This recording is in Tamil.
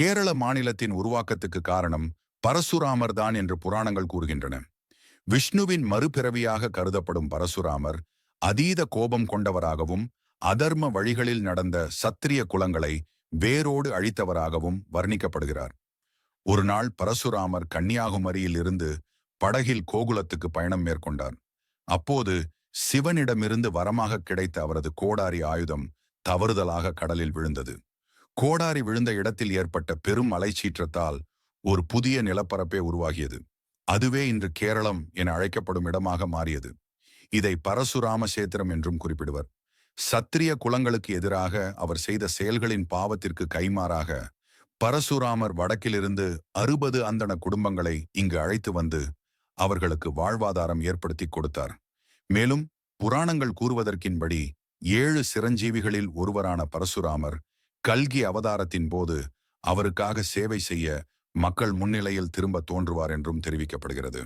கேரள மாநிலத்தின் உருவாக்கத்துக்கு காரணம் பரசுராமர் தான் என்று புராணங்கள் கூறுகின்றன. விஷ்ணுவின் மறுபிறவியாக கருதப்படும் பரசுராமர் அதீத கோபம் கொண்டவராகவும் அதர்ம வழிகளில் நடந்த சத்திரிய குலங்களை வேரோடு அழித்தவராகவும் வர்ணிக்கப்படுகிறார். ஒரு நாள் பரசுராமர் கன்னியாகுமரியில் இருந்து படகில் கோகுலத்துக்கு பயணம் மேற்கொண்டார். அப்போது சிவனிடமிருந்து வரமாக கிடைத்த அவரது கோடாரி ஆயுதம் தவறுதலாக கடலில் விழுந்தது. கோடாரி விழுந்த இடத்தில் ஏற்பட்ட பெரும் அலைச்சீற்றத்தால் ஒரு புதிய நிலப்பரப்பே உருவாகியது. அதுவே இன்று கேரளம் என அழைக்கப்படும் இடமாக மாறியது. இதை பரசுராம சேத்திரம் என்றும் குறிப்பிடுவர். சத்திரிய குலங்களுக்கு எதிராக அவர் செய்த செயல்களின் பாவத்திற்கு கைமாறாக பரசுராமர் வடக்கிலிருந்து அறுபது அந்தண குடும்பங்களை இங்கு அழைத்து வந்து அவர்களுக்கு வாழ்வாதாரம் ஏற்படுத்தி கொடுத்தார். மேலும் புராணங்கள் கூறுவதற்கின்படி ஏழு சிரஞ்சீவிகளில் ஒருவரான பரசுராமர் கல்கி அவதாரத்தின் போது அவருக்காக சேவை செய்ய மக்கள் முன்னிலையில் திரும்ப தோன்றுவார் என்றும் தெரிவிக்கப்படுகிறது.